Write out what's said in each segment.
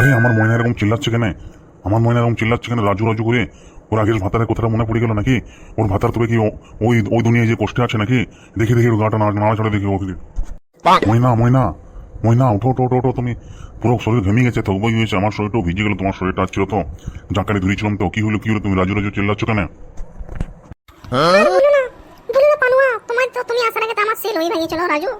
আরে আমার ময়না এরকম চিল্লাচ্ছে কেন? আমার ময়না এরকম চিল্লাচ্ছে কেন? রাজু রাজু করে? ওর আগের ভাতারের কথাটা মনে পড়ে গেল নাকি? ওর ভাতার তবে কি ওই ওই দুনিয়ায় যে কষ্টে আছে নাকি? দেখি দেখি ওর গাটা না নাড়াচাড়া দেখি ওকে। ময়না ময়না ময়না ওঠো ওঠো ওঠো ওঠো তুমি। পুরো শরীর ঘেমে গেছে তো ওই হয়েছে। আমার শরীরটাও ভিজে গেল তোমার শরীরটা ছিল তো জাঁকারে ধুয়েছিলাম তো কি হলো কি হলো তুমি রাজু রাজু চিল্লাচ্ছ কেন? বলো না বলো না পানুয়া তোমার তো তুমি আসার আগে তো আমার সেল হয়ে ভেঙেছিল রাজু?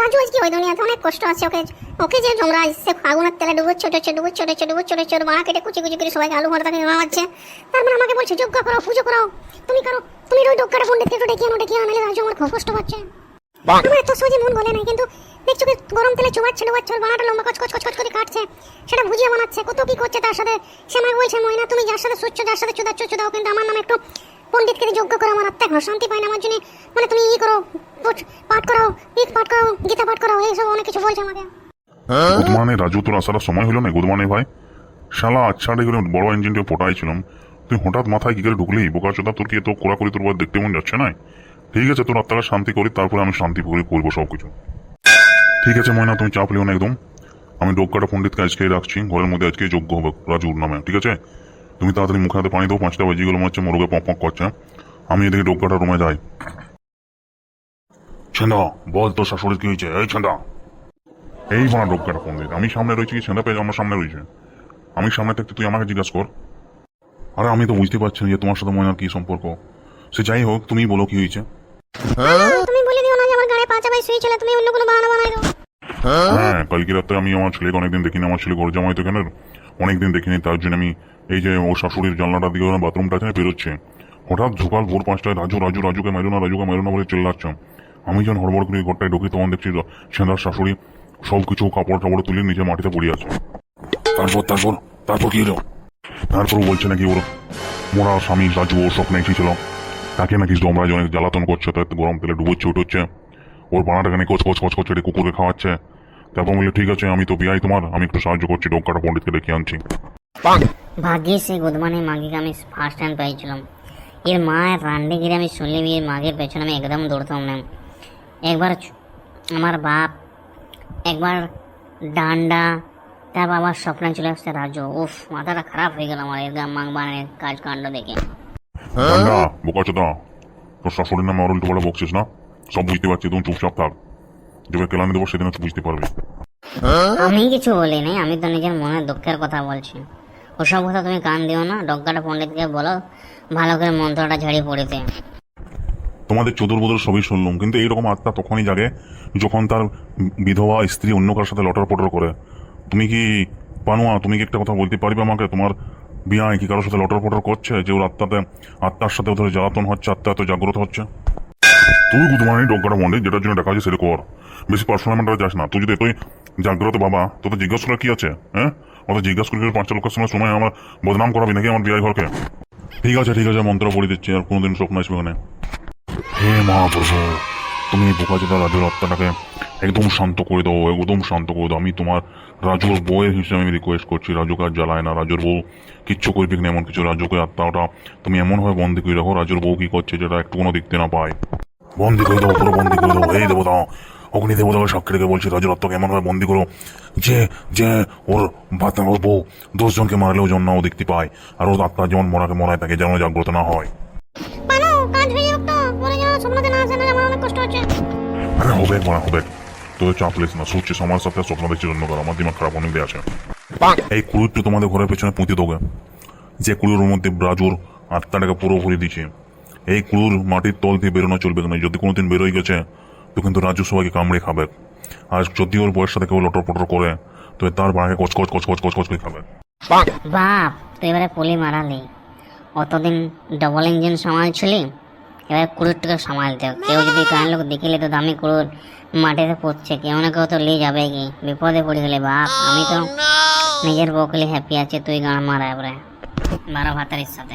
রাজু আজকে ওই দুনিয়াতে অনেক কষ্ট আছে ওকে ওকে যে জমরা সে আগুনের তেলে ডুবোচ্ছে ছোট ছোট ডুবোচ্ছে ছোট ছোট ডুবোচ্ছে ছোট ছোট বাড়া কেটে কুচি কুচি করে সবাইকে আলু ভর্তা করে মামাচ্ছে তারপর আমাকে বলছে যোগ্য করো পুজো করো। তুমি করো। তুমি ওই ডোকাটা পণ্ডিতকে একটু ডেকে আনো ডেকে আনলে রাজু আমার খুব কষ্ট পাচ্ছে। আমার এত সহজে মন গলে কিন্তু দেখছ কি গরম তেলে চুবাচ্ছে ডুবাচ্ছে বাড়াটা লম্বা কচ কচ কচ কচ করে কাটছে। সেটা ভুজিয়ে বানাচ্ছে। কত কি করছে তার সাথে? সে আমাকে বলছে ময়না তুমি যার সাথে সুচ্ছ যার সাথে চুদাচ্ছ চুদাও কিন্তু আমার নামে একটু পণ্ডিতকে যজ্ঞ করো আমার আত্মা শান্তি পায় না আমার জন্য। মানে তুমি ই করো পাঠ করো তুই হঠাৎ মাথায় কি করে ঢুকলি? তোর তোর দেখতে যাচ্ছে না? ঠিক আছে, তোর আত্মাকে শান্তি করি, তারপরে আমি শান্তি করে করব সব কিছু ঠিক আছে, ময়না, তুমি চাপ লিও না একদম। আমি ডোকাটা পণ্ডিতকে আজকেই রাখছি, ঘরের মধ্যে আজকে যোগ্য হবে, রাজুর নামে, ঠিক আছে? তুমি তাড়াতাড়ি মুখে হাতে পানি দাও, পাঁচটা বাজিয়ে গেলো, মনে হচ্ছে মোরগে পক করছে। আমি এদিকে ডোকাটা রুমে যাই। ছেন্দা বল তোর শাশুড়ির কি হয়েছে? এই ছেন্দা এই বানা ডোকাটা পণ্ডিত আমি সামনে রয়েছি কি ছেন্দা পেয়ে আমার সামনে রয়েছে? আমি সামনে থাকতে তুই আমাকে জিজ্ঞাসা কর। আরে আমি তো বুঝতে পারছি না যে তোমার সাথে ময়নার কি সম্পর্ক। সে যাই হোক তুমি বলো কি হয়েছে। তুমি বলে দিও না যে আমার গাড়ি পাঁচা বাই শুয়েছিল তুমি অন্য কোনো বাহানা বানাই দাও। হ্যাঁ কালকে রাতে আমি আমার ছেলেকে অনেকদিন দেখিনি আমার ছেলে ঘর জামাই তো এখানে অনেকদিন দেখিনি তার জন্য আমি এই যে ওর শাশুড়ির জানলাটা দিয়ে বাথরুমটা আছে না বেরোচ্ছে। হঠাৎ ঝোকাল ভোর পাঁচটায় রাজু রাজু রাজুকে মেরো না রাজুকে মেরো না বলে চিল্লাচ্ছ। আমি যখন হড়বড় করে ঘরটায় ঢুকি তখন দেখছি সেনার শাশুড়ি সব কিছু কাপড় টাপড় তুলে নিচে মাটিতে পড়ে আছে। তারপর তারপর তারপর কি হলো? তারপর বলছে নাকি ওর মোরা স্বামী রাজু ওর স্বপ্নে এসেছিল। তাকে নাকি ডোমরা অনেক জ্বালাতন করছে তার গরম তেলে ডুবোচ্ছে উঠোচ্ছে। ওর বানাটাকে নাকি কচ কচ কচ কচ করে কুকুরে খাওয়াচ্ছে। তারপর বললে ঠিক আছে আমি তো বিয়াই তোমার আমি একটু সাহায্য করছি ডোকাটা পণ্ডিতকে ডেকে আনছি। ভাগ্যে সেই গুদমানি মাগিকে আমি ফার্স্ট টাইম পেয়েছিলাম। এর মায়ের রান্ডে গিয়ে আমি শুনলে এর মাগের পেছনে আমি একদম দৌড়তাম না। একবার আমার বাপ একবার ডান্ডা তারপর আবার স্বপ্নে চলে আসছে রাজু উফ মাথাটা খারাপ হয়ে গেল আমার এর মাগ বানের কাজ কাণ্ড দেখে। ঠান্ডা বোকা চোদা তোর শাশুড়ির নামে আর উল্টো পাল্টা বকছিস না? সব বুঝতে পারছি তুমি চুপচাপ থাক। যেভাবে কেলানি দেবো সেদিন বুঝতে পারবি। আমি কিছু বলি নাই আমি তো নিজের মনের দুঃখের কথা বলছি। ওসব কথা তুমি কান দিও না ডগ্গাটা পণ্ডিতকে বলো ভালো করে মন্ত্রটা ঝাড়িয়ে পড়িতে। তোমাদের চোদর সবই শুনলাম, কিন্তু এইরকম আত্মা তখনই জাগে যখন তার বিধবা স্ত্রী অন্য কারোর সাথে লটর পটর করে। তুমি কি পানুয়া, তুমি কি একটা কথা বলতে পারবে আমাকে? তোমার বিয়ায় কি কারোর সাথে লটর পটর করছে যে ওর আত্মাতে, আত্মার সাথে ওদের জ্বালাতন হচ্ছে, আত্মা এত জাগ্রত হচ্ছে? তুই গুদমানি ডগ্গাটা মন্দির, যেটার জন্য ডাকা আছে সেটা কর। বেশি পার্সোনাল ম্যাটারে যাস না। তুই যদি এতই জাগ্রত বাবা তো তো জিজ্ঞাসা করার কি আছে হ্যাঁ? অত জিজ্ঞাসা করে পাঁচটা লোকের সময় সময় আমার বদনাম করাবি নাকি আমার বিয়ায় ঘরকে? ঠিক আছে ঠিক আছে, মন্ত্র পড়ে দিচ্ছি, আর কোনোদিন স্বপ্ন আসবে ওখানে। হে মহাপ্রভু তুমি বোকাচোদা রাজুর আত্মাটাকে একদম শান্ত করে দাও, একদম শান্ত করে দাও। আমি তোমার রাজুর বউয়ের হিসেবে আমি রিকোয়েস্ট করছি। রাজুকে আর জ্বালায় না। রাজুর বউ কিচ্ছু করবি না এমন কিছু? রাজুকে আত্মাটা তুমি এমনভাবে বন্দি করে রাখো। রাজুর বউ কি করছে যেটা একটু কোনো দেখতে না পায়। বন্দি করে দাও, পুরো বন্দি করে দাও। এই দেবতা, অগ্নি দেবতাকে সাক্ষী রেখে বলছি, রাজুর আত্মাকে এমনভাবে বন্দি করো যে যে ওর বাতা ওর বউ দশজনকে মারলেও না ও দেখতে পায়। আর ওর আত্মা যেমন মরাকে মরায়, তাকে যেন জাগ্রত না হয়। স্বপ্নতে না আসে না আমার অনেক কষ্ট হচ্ছে। আরে হবে মানে হবে। তো চাপ লিস না আমার সাথে স্বপ্ন দেখছি জন্য করো। আমার দিমাগ খারাপ অনেক দিয়ে আছে। এই কুড়ুরটা তোমাদের ঘরের পেছনে পুঁতে দেবে। যে কুড়ুর মধ্যে ব্রাজুর আত্মাটাকে পুরো ভরে দিচ্ছে এই কুড়ুর মাটির তল দিয়ে বেরোনো চলবে না যদি কোনোদিন বেরোয় গেছে তো কিন্তু রাজু সবাইকে কামড়ে খাবে। আর যদি ওর বয়সটা কেউ লটর পটর করে তো তার বাড়াকে কচ কচ কচ কচ কচ কচ করে খাবে। বাপ তুই এবারে পুলি মারালি। অতদিন ডবল ইঞ্জিন সামালছিলি এবার কুড়ুরটাকে সামালতে হবে। কেউ যদি গান লোক দেখিলে তো দামি কুড়ুর মাটিতে পড়ছে। কেউ না কেউ তো নিয়ে যাবে কি? বিপদে পড়ে গেলে বাপ। আমি তো নিজের বকলে হ্যাপি আছে তুই গান মারা এবারে। বারো ভাতারির সাথে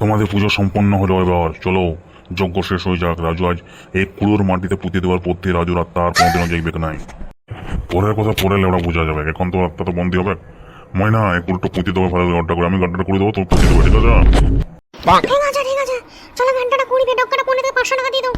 তোমাদের পুজো সম্পন্ন হলো এবার। চলো যজ্ঞ শেষ হয়ে যাক। রাজু আজ এই কুড়োর মাটিতে পুঁতে দেওয়ার পর থেকে রাজুর আত্মা আর কোনোদিনও দেখবে নাই। পরের কথা পরে লেওড়া বোঝা যাবে। এখন তো আত্মা তো বন্দি হবে। ময়না এই কুড়োটা পুঁতে দেবো ভালো ঘরটা করে। আমি ঘরটা করে দেবো তোর পুঁতে দেবো। ঠিক আছে। চলো ঘন্টাটা কুড়ি ডক্টরটা পনেরো পাঁচশো টাকা দিয়ে দাও.